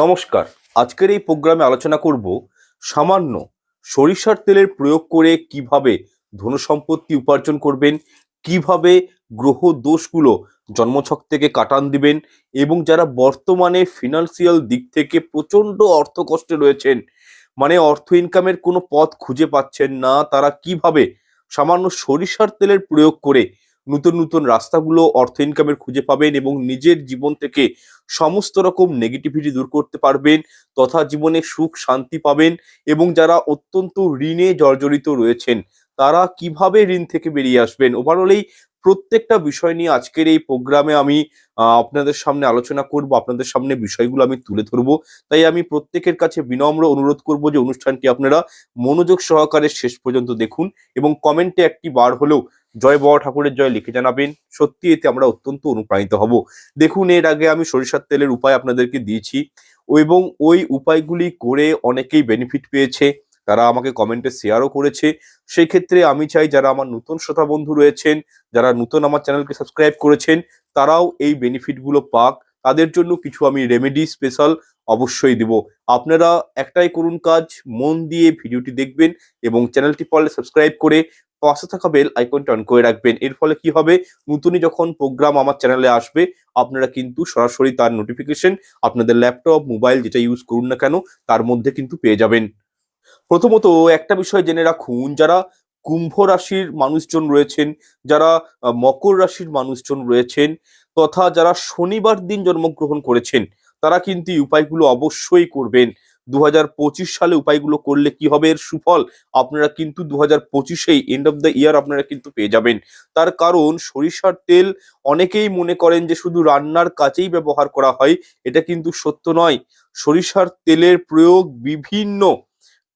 নমস্কার। আজকের এই প্রোগ্রামে আলোচনা করব সামান্য সরিষার তেলের প্রয়োগ করে কীভাবে ধনসম্পত্তি উপার্জন করবেন, কীভাবে গ্রহ দোষগুলো জন্মছক থেকে কাটান দিবেন এবং যারা বর্তমানে ফিনান্সিয়াল দিক থেকে প্রচণ্ড অর্থ কষ্টে রয়েছেন মানে অর্থ ইনকামের কোনো পথ খুঁজে পাচ্ছেন না, তারা কীভাবে সামান্য সরিষার তেলের প্রয়োগ করে নতুন নতুন রাস্তাগুলো অর্থ ইনকামের খুঁজে পাবেন এবং নিজের জীবন থেকে সমস্ত রকম নেগেটিভিটি দূর করতে পারবেন, তথা জীবনে সুখ, শান্তি পাবেন এবং যারা অত্যন্ত ঋণে জর্জরিত রয়েছেন, তারা কীভাবে ঋণ থেকে বেরিয়ে আসবেন? ওভারঅল এই প্রত্যেকটা বিষয় নিয়ে আজকের এই প্রোগ্রামে আমি আপনাদের সামনে আলোচনা করব, আপনাদের সামনে বিষয়গুলো আমি তুলে ধরবো। তাই আমি প্রত্যেকের কাছে বিনম্র অনুরোধ করব যে অনুষ্ঠানটি আপনারা মনোযোগ সহকারে শেষ পর্যন্ত দেখুন এবং কমেন্টে একটি বার হলেও জয় বড় ঠাকুরের জয় লিখে জানাবেন। সত্যি এতে আমরা অত্যন্ত অনুপ্রাণিত হব। দেখুন, এর আগে আমি সরিষার তেলের উপায় আপনাদেরকে দিয়েছি এবং ওই উপায়গুলি করে অনেকেই বেনিফিট পেয়েছে। তারা আমাকে কমেন্টে শেয়ারও করেছে। সেই ক্ষেত্রে আমি চাই যারা আমার নতুন শ্রোতা বন্ধু রয়েছেন, যারা নতুন আমার চ্যানেলকে সাবস্ক্রাইব করেছেন, তারাও এই বেনিফিটগুলো পাক। তাদের জন্য কিছু আমি রেমেডি স্পেশাল অবশ্যই দেব। আপনারা একটাই করুন কাজ, মন দিয়ে ভিডিওটি দেখবেন এবং চ্যানেলটি পারলে সাবস্ক্রাইব করে পাশে থাকা বেল আইকনটা অন করে রাখবেন। এর ফলে কি হবে? নতুনই যখন প্রোগ্রাম আমার চ্যানেলে আসবে, আপনারা কিন্তু সরাসরি তার নোটিফিকেশন আপনাদের ল্যাপটপ মোবাইল যেটা ইউজ করুন না কেন, তার মধ্যে কিন্তু পেয়ে যাবেন। প্রথমত একটা বিষয় জেনে রাখুন, যারা কুম্ভ রাশির মানুষজন রয়েছেন, যারা মকর রাশির মানুষজন রয়েছেন, তথা যারা শনিবার দিন জন্মগ্রহণ করেছেন, তারা কিন্তু উপায়গুলো অবশ্যই করবেন। দু হাজার পঁচিশ সালে উপায়গুলো করলে কি হবে? এর সুফল আপনারা কিন্তু দু হাজার পঁচিশেই এন্ড অফ দ্য ইয়ার আপনারা কিন্তু পেয়ে যাবেন। তার কারণ সরিষার তেল অনেকেই মনে করেন যে শুধু রান্নার কাজেই ব্যবহার করা হয়, এটা কিন্তু সত্য নয়। সরিষার তেলের প্রয়োগ বিভিন্ন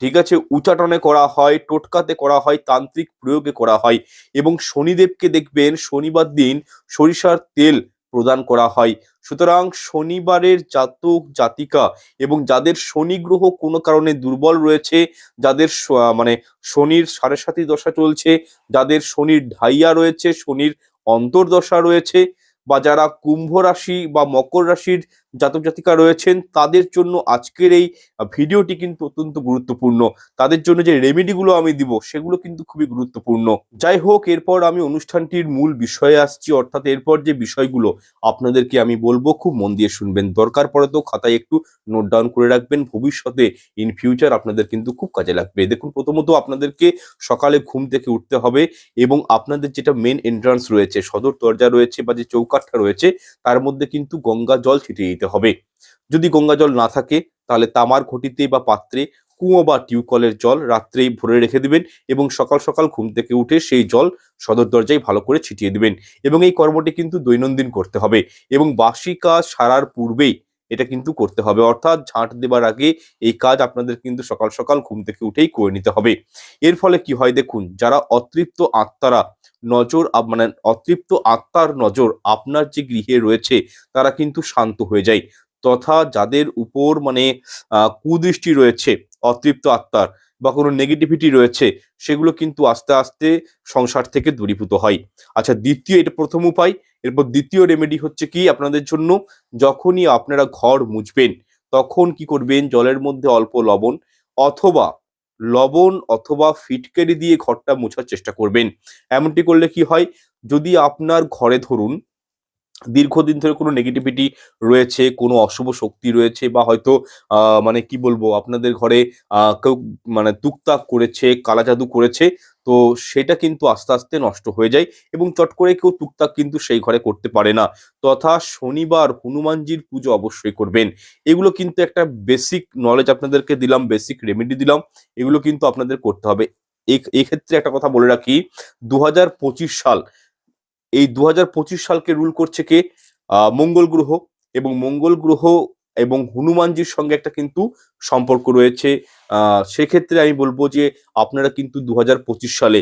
ঠিক আছে? উচাটনে করা হয়, টোটকাতে করা হয়, তান্ত্রিক প্রয়োগে করা হয় এবং শনিদেবকে দেখবেন শনিবার দিন সরিষার তেল প্রদান করা হয়। সুতরাং শনিবারের জাতক, জাতিকা এবং যাদের শনি গ্রহ কোনো কারণে দুর্বল রয়েছে, যাদের মানে শনির সাড়ে সাতি দশা চলছে, যাদের শনির ঢাইয়া রয়েছে, শনির অন্তর্দশা রয়েছে বা যারা কুম্ভ রাশি বা মকর রাশির জাতক জাতিকা রয়েছেন, তাদের জন্য আজকের এই ভিডিওটি কিন্তু অত্যন্ত গুরুত্বপূর্ণ। তাদের জন্য যে রেমেডিগুলো আমি দিব, সেগুলো কিন্তু খুবই গুরুত্বপূর্ণ। যাই হোক, এরপর আমি অনুষ্ঠানটির মূল বিষয়ে আসছি, অর্থাৎ এরপর যে বিষয়গুলো আপনাদেরকে আমি বলব, খুব মন দিয়ে শুনবেন। দরকার পড়ে তো খাতায় একটু নোট ডাউন করে রাখবেন, ভবিষ্যতে ইন ফিউচার আপনাদের কিন্তু খুব কাজে লাগবে। দেখুন, প্রথমত আপনাদেরকে সকালে ঘুম থেকে উঠতে হবে এবং আপনাদের যেটা মেন এন্ট্রান্স রয়েছে, সদর দরজা রয়েছে বা যে চৌকাঠটা রয়েছে, তার মধ্যে কিন্তু গঙ্গা জল ছিটিয়ে দিতে হবে। যদি গঙ্গা জল না থাকে, তাহলে তামার ঘটিতে বা পাত্রে কুঁয়ো বা টিউকলের জল রাত্রেই ভরে রেখে দিবেন এবং সকাল সকাল ঘুম থেকে উঠে সেই জল সদর দরজায় ভালো করে ছিটিয়ে দিবেন এবং এই কর্মটি কিন্তু দৈনন্দিন করতে হবে এবং বাসি কাজ সারার পূর্বেই এটা কিন্তু করতে হবে। অর্থাৎ ঝাঁট দেবার আগে এই কাজ আপনাদের কিন্তু সকাল সকাল ঘুম থেকে উঠেই করে নিতে হবে। এর ফলে কি হয় দেখুন, যারা অতৃপ্ত আত্মারা নজর মানে অতৃপ্ত আত্মার নজর আপনার যে গৃহে রয়েছে, তারা কিন্তু শান্ত হয়ে যায়। তথা যাদের উপর মানে কুদৃষ্টি রয়েছে, অতৃপ্ত আত্মার বা কোনো নেগেটিভিটি রয়েছে, সেগুলো কিন্তু আস্তে আস্তে সংসার থেকে দূরীভূত হয়। আচ্ছা দ্বিতীয়, এটা প্রথম উপায়। এরপর দ্বিতীয় রেমেডি হচ্ছে কি? আপনাদের জন্য যখনই আপনারা ঘর মুছবেন, তখন কি করবেন? জলের মধ্যে অল্প লবণ অথবা লবণ অথবা ফিটকারি দিয়ে ঘরটা মোছার চেষ্টা করবেন। এমনটি করলে কি হয়? যদি আপনার ঘরে ধরুন দীর্ঘদিন ধরে কোনো নেগেটিভিটি রয়েছে, কোনো অশুভ শক্তি রয়েছে বা হয়তো মানে কি বলব, আপনাদের ঘরে কেউ মানে তুকতাক করেছে কালা জাদু করেছে, তো সেটা কিন্তু আস্তে আস্তে নষ্ট হয়ে যায় এবং চট করে কেউ টুকটাক কিন্তু সেই ঘরে করতে পারে না। তথা শনিবার হনুমানজির পুজো অবশ্যই করবেন। এগুলো কিন্তু একটা বেসিক নলেজ আপনাদেরকে দিলাম বেসিক রেমেডি দিলাম, এগুলো কিন্তু আপনাদের করতে হবে। এক্ষেত্রে একটা কথা বলে রাখি দু হাজার পঁচিশ সাল এই দু হাজার পঁচিশ সালকে রুল করছে কে? মঙ্গল গ্রহ। এবং মঙ্গল গ্রহ এবং হনুমানজির সঙ্গে একটা কিন্তু সম্পর্ক রয়েছে। সেক্ষেত্রে আমি বলব যে আপনারা কিন্তু দু হাজার পঁচিশ সালে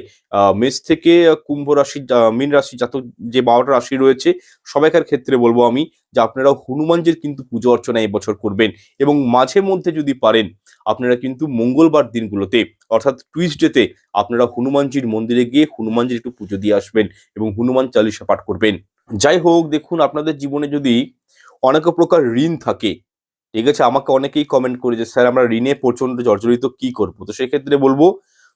মেষ থেকে কুম্ভ রাশি মীন রাশি জাতক যে বারোটা রাশি রয়েছে, সবাইকার ক্ষেত্রে বলব আমি যে আপনারা হনুমানজির কিন্তু পুজো অর্চনা এবছর করবেন। এবং মাঝে মধ্যে যদি পারেন, আপনারা কিন্তু মঙ্গলবার দিনগুলোতে, অর্থাৎ টুইসডেতে, আপনারা হনুমানজির মন্দিরে গিয়ে হনুমানজির একটু পুজো দিয়ে আসবেন এবং হনুমান চালিশা পাঠ করবেন। যাই হোক, দেখুন, আপনাদের জীবনে যদি অনেক প্রকার ঋণ থাকে। ঠিক আছে? আমাকে অনেকেই কমেন্ট করে যে, স্যার, আমরা ঋণে প্রচণ্ড জর্জরিত, কি করব? তো সেক্ষেত্রে বলব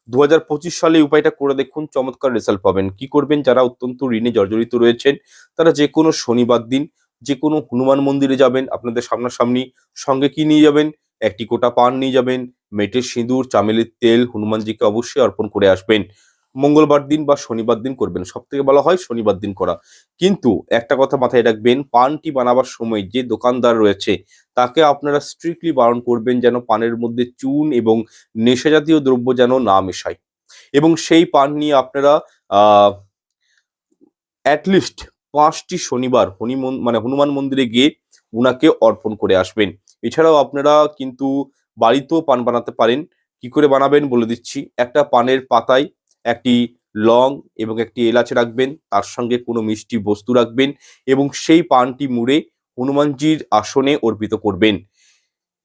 দু হাজার পঁচিশ সালে উপায়টা করে দেখুন, চমৎকার রেজাল্ট পাবেন। কি করবেন? যারা অত্যন্ত ঋণে জর্জরিত রয়েছেন, তারা যে কোনো শনিবার দিন যে কোনো হনুমান মন্দিরে যাবেন, আপনাদের সামনাসামনি সঙ্গে কি নিয়ে যাবেন? একটি কোটা পান নিয়ে যাবেন, মেটের সিঁদুর, চামেলির তেল, হনুমানজিকে অবশ্যই অর্পণ করে আসবেন। মঙ্গলবার দিন বা শনিবার দিন করবেন। সব থেকে বলা হয় শনিবার দিন করা। কিন্তু একটা কথা মাথায় রাখবেন, পানটি বানাবার সময় যে দোকানদার রয়েছে, তাকে আপনারা স্ট্রিক্টলি বারণ করবেন যেন পানের মধ্যে চুন এবং নেশা জাতীয় দ্রব্য যেন না মেশায়। এবং সেই পান নিয়ে আপনারা অ্যাটলিস্ট পাঁচটি শনিবার হনিমন মানে হনুমান মন্দিরে গিয়ে উনাকে অর্পণ করে আসবেন। এছাড়াও আপনারা কিন্তু বাড়িতেও পান বানাতে পারেন। কি করে বানাবেন বলে দিচ্ছি, একটা পানের পাতায় একটি লং এবং একটি এলাচ রাখবেন, তার সঙ্গে কোনো মিষ্টি বস্তু রাখবেন এবং সেই পানটি মুড়ে হনুমানজির আসনে অর্পিত করবেন।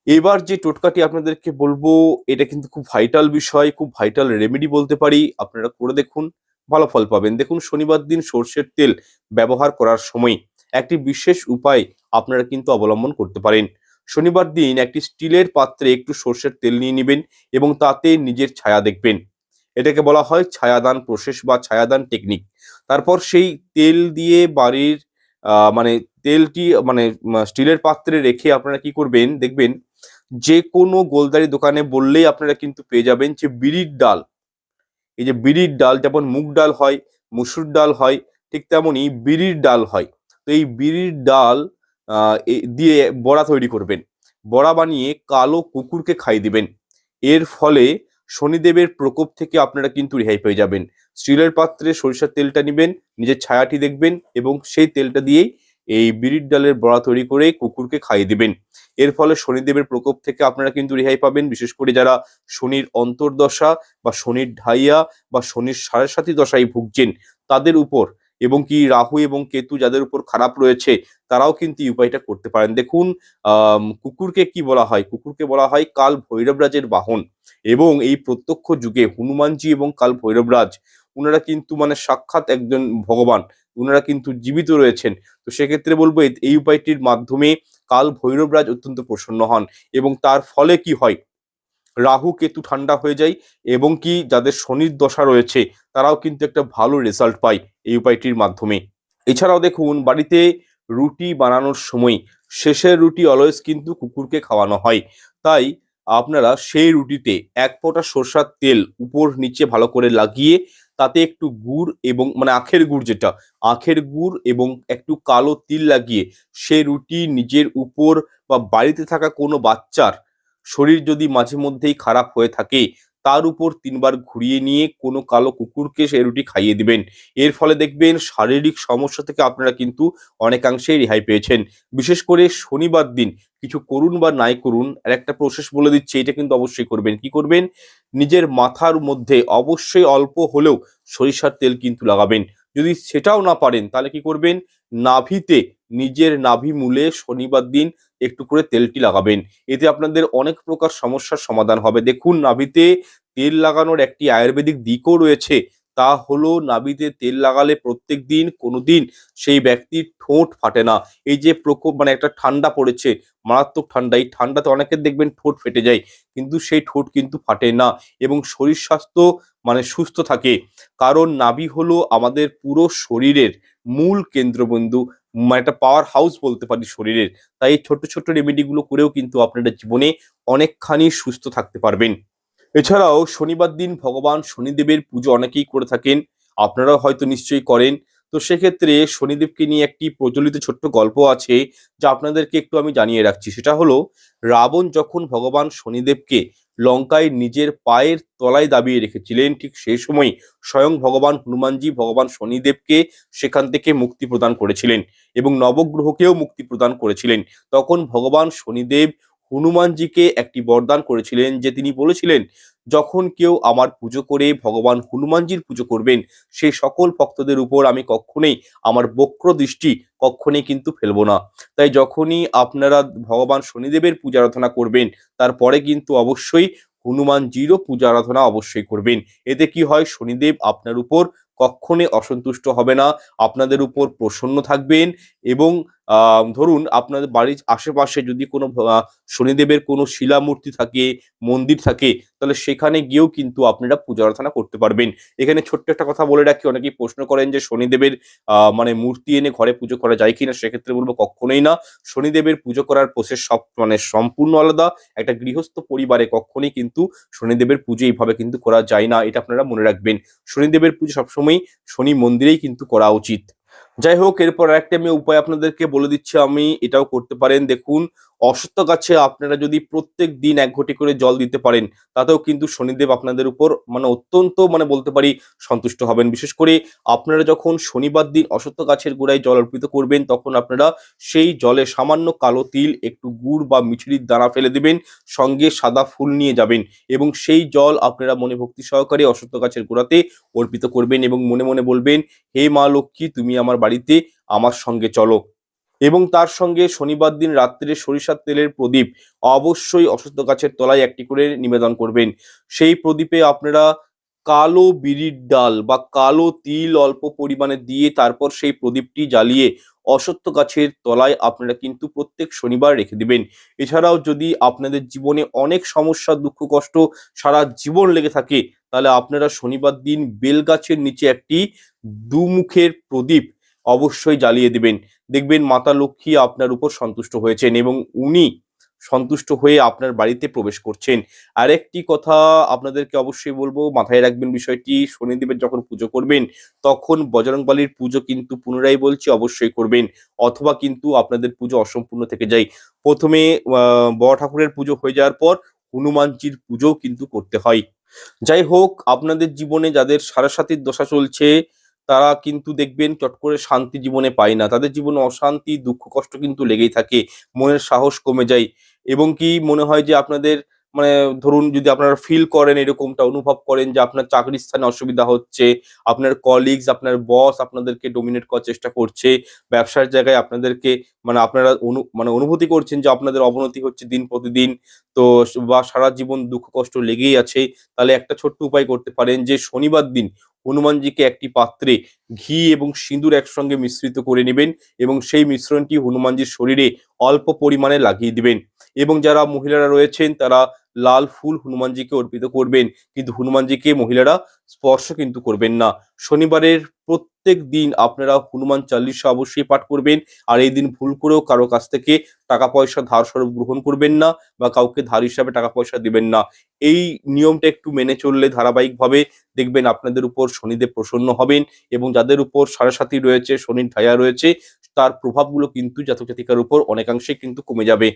এবার যে টোটকাটি আপনাদেরকে বলব, এটা কিন্তু খুব ভাইটাল বিষয়, খুব ভাইটাল রেমেডি বলতে পারি। আপনারা করে দেখুন, ভালো ফল পাবেন। দেখুন, শনিবার দিন সর্ষের তেল ব্যবহার করার সময় একটি বিশেষ উপায় আপনারা কিন্তু অবলম্বন করতে পারেন। শনিবার দিন একটি স্টিলের পাত্রে একটু সর্ষের তেল নিয়ে নেবেন এবং তাতে নিজের ছায়া দেখবেন। এটাকে বলা হয় ছায়াদান প্রসেস বা ছায়াদান টেকনিক তারপর সেই তেল দিয়ে বাড়ির মানে তেলটি মানে স্টিলের পাত্রে রেখে আপনারা কি করবেন, দেখবেন যে কোনো গোলদারি দোকানে বললেই আপনারা কিন্তু পেয়ে যাবেন যে বিড়ির ডাল। এই যে বিড়ির ডাল, যেমন মুগ ডাল হয়, মুসুর ডাল হয়, ঠিক তেমনই বিড়ির ডাল হয়। তো এই বিড়ির ডাল দিয়ে বড়া তৈরি করবেন। বড়া বানিয়ে কালো কুকুরকে খাই দিবেন। এর ফলে শনিদেবের প্রকোপ থেকে আপনারা কিন্তু রেহাই পেয়ে যাবেন। স্টিলের পাত্রে সরিষার তেলটা নেবেন, নিজের ছায়াটি দেখবেন এবং সেই তেলটা দিয়েই এই বিড়ির ডালের বড়া তৈরি করে কুকুরকে খাইয়ে দিবেন। এর ফলে শনিদেবের প্রকোপ থেকে আপনারা কিন্তু রেহাই পাবেন। বিশেষ করে যারা শনির অন্তর্দশা বা শনির ঢাইয়া বা শনির সাড়ে সাথী দশায় ভুগছেন, তাদের উপর এবং কি রাহু এবং কেতু যাদের উপর খারাপ রয়েছে, তারাও কিন্তু এই উপায়টা করতে পারেন। দেখুন কুকুরকে কি বলা হয়? কুকুরকে বলা হয় কাল ভৈরবরাজের বাহন এবং এই প্রত্যক্ষ যুগে হনুমানজি এবং কাল ভৈরবরাজ ওনারা কিন্তু মানে সাক্ষাৎ একজন ভগবান ওনারা কিন্তু জীবিত রয়েছেন। তো সেক্ষেত্রে বলব, এই উপায়টির মাধ্যমে কাল ভৈরবরাজ অত্যন্ত প্রসন্ন হন এবং তার ফলে কি হয়? রাহু, কেতু ঠান্ডা হয়ে যায় এবং কি যাদের শনির দশা রয়েছে, তারাও কিন্তু একটা ভালো রেজাল্ট পায় এই উপায়টির মাধ্যমে। এছাড়াও দেখুন, বাড়িতে রুটি বানানোর সময় শেষের রুটি অলওয়েজ কিন্তু কুকুরকে খাওয়ানো হয়। তাই আপনারা সেই রুটিতে এক ফোঁটা সরষার তেল উপর নিচে ভালো করে লাগিয়ে তাতে একটু গুড় এবং মানে আখের গুড় যেটা, আখের গুড় এবং একটু কালো তিল লাগিয়ে সেই রুটি নিজের উপর বা বাড়িতে থাকা কোনো বাচ্চার শরীর যদি মাঝে মধ্যেই খারাপ হয়ে থাকে, তার উপর তিনবার ঘুরিয়ে নিয়ে কোনো কালো কুকুরকে সেই রুটি খাইয়ে দিবেন। এর ফলে দেখবেন শারীরিক সমস্যা থেকে আপনারা কিন্তু অনেকাংশেই রেহাই পেয়েছেন। বিশেষ করে শনিবার দিন কিছু করুন বা নাই করুন, আর একটা প্রসেস বলে দিচ্ছি, এটা কিন্তু অবশ্যই করবেন। কি করবেন? নিজের মাথার মধ্যে অবশ্যই অল্প হলেও সরিষার তেল কিন্তু লাগাবেন। যদি সেটাও না পারেন, তাহলে কি করবেন? নাভিতে, নিজের নাভি মূলে শনিবার দিন একটু করে তেলটি লাগাবেন। এতে আপনাদের অনেক প্রকার সমস্যার সমাধান হবে। দেখুন, নাভিতে তেল লাগানোর একটি আয়ুর্বেদিক দিকও রয়েছে। তা হলো, নাভিতে তেল লাগালে প্রত্যেক দিন, কোনো দিন সেই ব্যক্তির ঠোঁট ফাটে না। এই যে প্রকোপ মানে একটা ঠান্ডা পড়েছে, মারাত্মক ঠান্ডা, এই ঠান্ডাতে অনেকের দেখবেন ঠোঁট ফেটে যায়, কিন্তু সেই ঠোঁট কিন্তু ফাটে না এবং শরীর স্বাস্থ্য মানে সুস্থ থাকে। কারণ নাভি হলো আমাদের পুরো শরীরের মূল কেন্দ্রবিন্দু। মানে একটা পাওয়ার হাউস বলতে পারি শরীরের। তাই এই ছোট্ট ছোট্ট রেমেডিগুলো করেও কিন্তু আপনারা জীবনে অনেকখানি সুস্থ থাকতে পারবেন। এছাড়াও শনিবার দিন ভগবান শনিদেবের পুজো অনেকেই করে থাকেন, আপনারাও হয়তো নিশ্চয়ই করেন। তো সেক্ষেত্রে শনিদেবকে নিয়ে একটি প্রচলিত ছোট্ট গল্প আছে, যা আপনাদেরকে একটু আমি জানিয়ে রাখছি। সেটা হলো, রাবণ যখন ভগবান শনিদেবকে লঙ্কায় নিজের পায়ের তলায় দাবিয়ে রেখেছিলেন। ঠিক সেই সময় স্বয়ং ভগবান হনুমানজি ভগবান শনিদেবকে সেখান থেকে মুক্তি প্রদান করেছিলেন এবং নবগ্রহকেও মুক্তি প্রদান করেছিলেন। তখন ভগবান শনিদেব হনুমানজিকে একটি বরদান করেছিলেন যে তিনি বলেছিলেন যখন কেউ আমার পুজো করে ভগবান হনুমানজির পুজো করবেন সেই সকল ভক্তদের উপর আমি কখনোই আমার বক্র দৃষ্টি কখনোই কিন্তু ফেলব না। তাই যখনই আপনারা ভগবান শনিদেবের পূজা আরাধনা করবেন, তারপরে কিন্তু অবশ্যই হনুমানজিরও পূজা আরাধনা অবশ্যই করবেন। এতে কি হয়? শনিদেব আপনার উপর কখনোই অসন্তুষ্ট হবে না, আপনাদের উপর প্রসন্ন থাকবেন এবং ধরুন আপনাদের বাড়ির আশেপাশে যদি কোনো শনিদেবের কোনো শিলা মূর্তি থাকে, মন্দির থাকে, তাহলে সেখানে গিয়েও কিন্তু আপনারা পূজা অর্চনা করতে পারবেন। এখানে ছোট্ট একটা কথা বলে রাখি, অনেকেই প্রশ্ন করেন যে শনিদেবের মানে মূর্তি এনে ঘরে পুজো করা যায় কিনা, সেক্ষেত্রে বলব কখনোই না। শনিদেবের পুজো করার প্রসেস সব মানে সম্পূর্ণ আলাদা। একটা গৃহস্থ পরিবারে কখনোই কিন্তু শনিদেবের পুজো এইভাবে কিন্তু করা যায় না, এটা আপনারা মনে রাখবেন। শনিদেবের পুজো সবসময় শনি মন্দিরেই কিন্তু করা উচিত। যাই হোক এরপর একটা আমি উপায় আপনাদেরকে বলে দিচ্ছি আমি এটাও করতে পারেন। দেখুন অশ্বত্থ গাছে আপনারা যদি প্রত্যেক দিন এক ঘটি করে জল দিতে পারেন, তাতেও কিন্তু শনিদেব আপনাদের উপর মানে অত্যন্ত মানে বলতে পারি সন্তুষ্ট হবেন। বিশেষ করে আপনারা যখন শনিবার দিন অশ্বত্থ গাছের গোড়ায় জল অর্পিত করবেন, তখন আপনারা সেই জলে সামান্য কালো তিল, একটু গুড় বা মিছরির দানা ফেলে দেবেন, সঙ্গে সাদা ফুল নিয়ে যাবেন এবং সেই জল আপনারা মনে ভক্তি সহকারে অশ্বত্থ গাছের গোড়াতে অর্পিত করবেন এবং মনে মনে বলবেন, হে মা লক্ষ্মী, তুমি আমার বাড়িতে আমার সঙ্গে চলো। এবং তার সঙ্গে শনিবার দিন রাত্রে সরিষার তেলের প্রদীপ অবশ্যই অশ্বত্থ গাছের তলায় একটি করে নিবেদন করবেন। সেই প্রদীপে আপনারা কালো বিড়ির ডাল বা কালো তিল অল্প পরিমাণে দিয়ে তারপর সেই প্রদীপটি জ্বালিয়ে অশ্বত্থ গাছের তলায় আপনারা কিন্তু প্রত্যেক শনিবার রেখে দিবেন। এছাড়াও যদি আপনাদের জীবনে অনেক সমস্যা, দুঃখ, কষ্ট সারা জীবন লেগে থাকে, তাহলে আপনারা শনিবার দিন বেল গাছের নিচে একটি দুমুখের প্রদীপ অবশ্যই জ্বালিয়ে দিবেন। দেখবেন মাতা লক্ষ্মী আপনার উপর সন্তুষ্ট হয়েছেন এবং উনি সন্তুষ্ট হয়ে আপনার বাড়িতে প্রবেশ করছেন। আরেকটি কথা আপনাদেরকে অবশ্যই বলব, মাথায় রাখবেন বিষয়টি, শনিদেবের যখন পুজো করবেন, তখন বজরংবলীর পুজো কিন্তু পুনরায় বলছি অবশ্যই করবেন, অথবা কিন্তু আপনাদের পুজো অসম্পূর্ণ থেকে যায়। প্রথমে বড় ঠাকুরের পুজো হয়ে যাওয়ার পর হনুমানজির পুজোও কিন্তু করতে হয়। যাই হোক, আপনাদের জীবনে যাদের সারাসাতির দশা চলছে তারা কিন্তু দেখবেন চট করে শান্তি জীবনে পায় না। তাদের জীবনে অশান্তি, দুঃখ, কষ্ট কিন্তু লেগেই থাকে। মনের সাহস কমে যায়। এবং কি মনে হয় যে আপনাদের মানে ধরুন যদি আপনারা ফিল করেন এরকমটা, অনুভব করেন যে আপনার চাকরির স্থানে অসুবিধা হচ্ছে, আপনার কলিগস আপনার বস আপনাদেরকে ডোমিনেট করার চেষ্টা করছে, ব্যবসার জায়গায় আপনাদেরকে মানে আপনারা অনু মানে অনুভূতি করছেন যে আপনাদের অবনতি হচ্ছে দিন প্রতিদিন, তো বা সারা জীবন দুঃখ, কষ্ট লেগেই আছে, তাহলে একটা ছোট্ট উপায় করতে পারেন যে শনিবার দিন হনুমানজিকে একটি পাত্রে ঘি এবং সিঁদুর একসঙ্গে মিশ্রিত করে নেবেন এবং সেই মিশ্রণটি হনুমানজির শরীরে অল্প পরিমাণে লাগিয়ে দিবেন। এবং যারা মহিলারা রয়েছেন, তারা লাল ফুল হনুমানজিকে অর্পিত করবেন। কিন্তু হনুমানজিকে মহিলারা স্পর্শ কিন্তু করবেন না। শনিবারের প্রত্যেক দিন আপনারা হনুমান চাল্লিশা অবশ্যই পাঠ করবেন। আর এই দিন ভুল করেও কারও কাছ থেকে টাকা পয়সা ধার স্বরূপ গ্রহণ করবেন না বা কাউকে ধার হিসাবে টাকা পয়সা দিবেন না। এই নিয়মটা একটু মেনে চললে ধারাবাহিকভাবে দেখবেন আপনাদের উপর শনিদেব প্রসন্ন হবেন এবং যাদের উপর সারাসাতি রয়েছে, শনির ঢায়া রয়েছে, তার প্রভাবগুলো কিন্তু জাতক জাতিকার উপর অনেকাংশে কিন্তু কমে যাবে।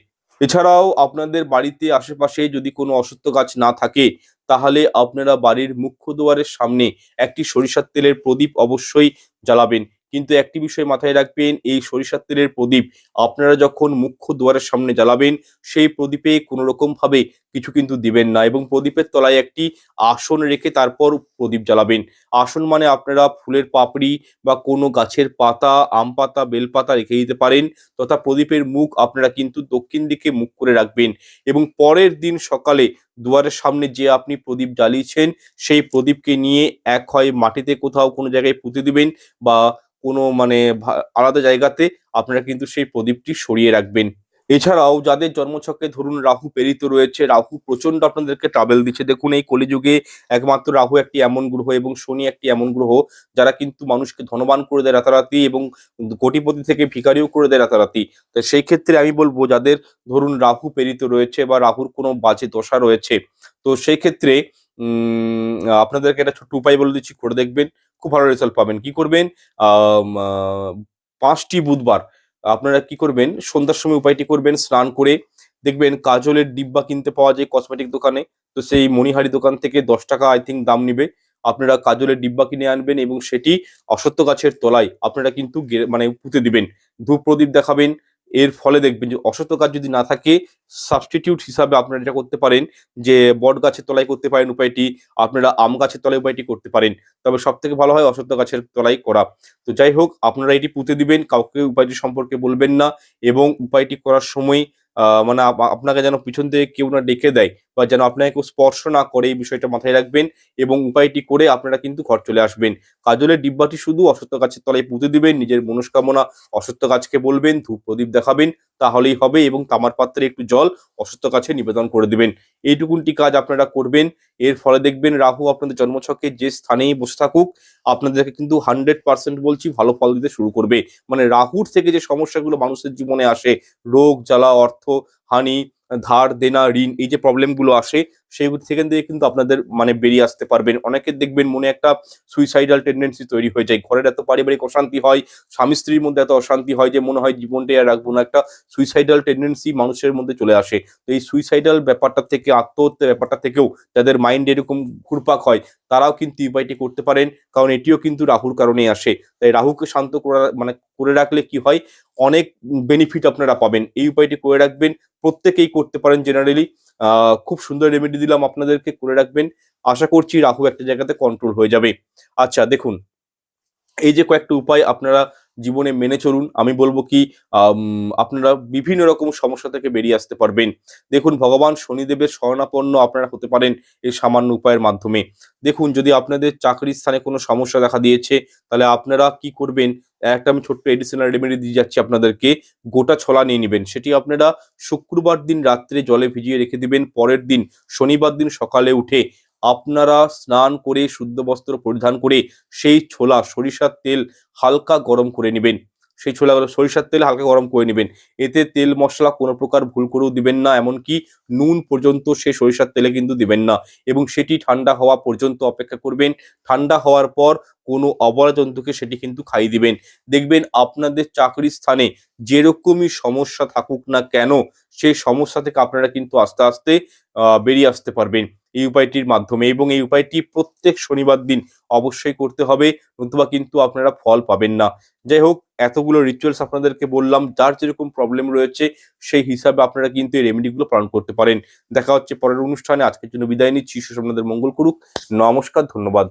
এছাড়াও আপনাদের বাড়িতে আশেপাশে যদি কোনো অসত্য গাছ না থাকে, তাহলে আপনারা বাড়ির মুখ্য দুয়ারের সামনে একটি সরিষার তেলের প্রদীপ অবশ্যই জ্বালাবেন। কিন্তু একটি বিষয় মাথায় রাখবেন, এই সরিষার তেলের প্রদীপ আপনারা যখন মুখ্য দুয়ারের সামনে জ্বালাবেন, সেই প্রদীপে কোনো রকম ভাবে কিছু কিন্তু দিবেন না এবং প্রদীপের তলায় একটি আসন রেখে তারপর প্রদীপ জ্বালাবেন। আসন মানে আপনারা ফুলের পাপড়ি বা কোনো গাছের পাতা, আম পাতা বেলপাতা রেখে দিতে পারেন তথা প্রদীপের মুখ আপনারা কিন্তু দক্ষিণ দিকে মুখ করে রাখবেন এবং পরের দিন সকালে দুয়ারের সামনে যে আপনি প্রদীপ জ্বালিয়েছেন, সেই প্রদীপকে নিয়ে এক হয় মাটিতে কোথাও কোনো জায়গায় পুঁতে দিবেন বা কোনো মানে আলাদা জায়গাতে আপনারা কিন্তু সেই প্রদীপটি সরিয়ে রাখবেন। এছাড়াও যাদের জন্মছকে ধরুন রাহু প্রেরিত রয়েছে, রাহু প্রচণ্ড আপনাদেরকে ট্রাভেল দিচ্ছে। দেখুন, এই কলিযুগে একমাত্র রাহু একটি এমন গ্রহ এবং শনি একটি এমন গ্রহ যারা কিন্তু মানুষকে ধনবান করে দেয় রাতারাতি এবং কোটিপতি থেকে ভিখারিও করে দেয় রাতারাতি। তো সেই ক্ষেত্রে আমি বলব, যাদের ধরুন রাহু প্রেরিত রয়েছে বা রাহুর কোনো বাজে দশা রয়েছে, তো সেই ক্ষেত্রে আপনাদেরকে একটা ছোট্ট উপায় বলে দিচ্ছি, করে দেখবেন, খুব ভালো রেজাল্ট পাবেন। কি করবেন? পাঁচটি বুধবার আপনারা কি করবেন? সন্ধ্যার সময় উপায়টি করবেন, স্নান করে দেখবেন কাজলের ডিব্বা কিনতে পাওয়া যায় কসমেটিক দোকানে। তো সেই মণিহারি দোকান থেকে দশ টাকা আই থিঙ্ক দাম নিবে। আপনারা কাজলের ডিব্বা কিনে আনবেন এবং সেটি অসত্য গাছের তলায় আপনারা কিন্তু মানে পুঁতে দিবেন। ধূপ প্রদীপ দেখাবেন এর ফলে দেখবেন যে অসত্য গাছ যদি না থাকে সাবস্টিটিউট হিসাবে আপনারা এটা করতে পারেন যে বট গাছের তলায় করতে পারেন উপায়টি, আপনারা আম গাছের তলায় উপায়টি করতে পারেন। তবে সব থেকে ভালো হয় অসত্য গাছের তলায় করা। তো যাই হোক, আপনারা এটি পুঁতে দিবেন, কাউকে উপায়টি সম্পর্কে বলবেন না এবং উপায়টি করার সময় মানে আপ- আপনাকে যেন পিছন থেকে কেউ না ডেকে দেয় বা যেন আপনাকে কেউ স্পর্শ না করে এই বিষয়টা মাথায় রাখবেন এবং উপায়টি করে আপনারা কিন্তু ঘর চলে আসবেন। কাজলের ডিব্বাটি শুধু অসত্য গাছের তলায় পুঁতে দিবেন, নিজের মনস্কামনা অসত্য গাছকে বলবেন ধূপ প্রদীপ দেখাবেন, তাহলেই হবে এবং তামার পাত্রে একটু জল অসত্য গাছে নিবেদন করে দিবেন। এইটুকুনটি কাজ আপনারা করবেন। এর ফলে দেখবেন রাহু আপনাদের জন্মছকে যে স্থানেই বসে থাকুক, আপনাদেরকে কিন্তু হান্ড্রেড পার্সেন্ট বলছি ভালো ফল দিতে শুরু করবে। মানে রাহুর থেকে যে সমস্যাগুলো মানুষের জীবনে আসে, রোগ, জ্বালা, অর্থ, হানি, ধার, দেনা, ঋণ, এই যে প্রবলেমগুলো আসে সেইগুলো সেখান থেকে কিন্তু আপনাদের মানে বেরিয়ে আসতে পারবেন। অনেকের দেখবেন মনে একটা সুইসাইডাল টেন্ডেন্সি তৈরি হয়ে যায়। ঘরের এত পারিবারিক অশান্তি হয়, স্বামী স্ত্রীর মধ্যে এত অশান্তি হয় যে মনে হয় জীবনটাই আর রাখব না। একটা সুইসাইডাল টেন্ডেন্সি মানুষের মধ্যে চলে আসে। তো এই সুইসাইডাল ব্যাপারটা থেকে, আত্মহত্যা ব্যাপারটা থেকেও যাদের মাইন্ড এরকম ঘুরপাক হয়। তারাও কিন্তু এই উপায়টি করতে পারেন, কারণ এটিও কিন্তু রাহুর কারণেই আসে। তাই রাহুকে শান্ত করা মানে করে রাখলে কি হয়? অনেক বেনিফিট আপনারা পাবেন। এই উপায়টি করে রাখবেন। প্রত্যেকেই করতে পারেন জেনারেলি খুব সুন্দর রেমেডি দিলাম আপনাদেরকে, করে রাখবেন। আশা করছি রাহু একটা জায়গাতে কন্ট্রোল হয়ে যাবে। আচ্ছা দেখুন, এই যে কয়েকটা উপায় আপনারা জীবনে মেনে চলুন। আমি বলব কি আপনারা বিভিন্ন রকম সমস্যা থেকে বেরিয়ে আসতে পারবেন। দেখুন, ভগবান শনিদেবের শরণাপন্ন আপনারা হতে পারেন এই সামান্য উপায়ের মাধ্যমে। দেখুন, যদি আপনাদের চাকরির স্থানে কোনো সমস্যা দেখা দিয়েছে, তাহলে আপনারা কি করবেন? একটা আমি ছোট্ট এডিশনাল রেমেডি দিয়ে যাচ্ছি আপনাদেরকে। গোটা ছলা নিয়ে নেবেন। সেটি আপনারা শুক্রবার দিন রাত্রে জলে ভিজিয়ে রেখে দিবেন। পরের দিন, শনিবার দিন সকালে উঠে আপনারা স্নান করে শুদ্ধ বস্ত্র পরিধান করে সেই ছোলা, সরিষার তেল হালকা গরম করে নেবেন। সেই ছোলাগুলো সরিষার তেল হালকা গরম করে নেবেন। এতে তেল মশলা কোনো প্রকার ভুল করেও দিবেন না, এমনকি নুন পর্যন্ত সেই সরিষার তেলে কিন্তু দিবেন না এবং সেটি ঠান্ডা হওয়া পর্যন্ত অপেক্ষা করবেন। ঠান্ডা হওয়ার পর কোনো অবলা জন্তুকে সেটি কিন্তু খাইয়ে দিবেন। দেখবেন আপনাদের চাকরির স্থানে যেরকমই সমস্যা থাকুক না কেন, সেই সমস্যা থেকে আপনারা কিন্তু আস্তে আস্তে বেরিয়ে আসতে পারবেন। এই উপায়টির মাধ্যমে এবং এই উপায়টি প্রত্যেক শনিবার দিন অবশ্যই করতে হবে, নতুবা কিন্তু আপনারা ফল পাবেন না। যাই হোক, এতগুলো রিচুয়ালস আপনাদেরকে বললাম, যার যেরকম প্রবলেম রয়েছে, সেই হিসাবে আপনারা কিন্তু এই রেমেডিগুলো পালন করতে পারেন। দেখা হচ্ছে পরের অনুষ্ঠানে, আজকের জন্য বিদায় নিচ্ছি শিশু আপনাদের মঙ্গল করুক। নমস্কার, ধন্যবাদ।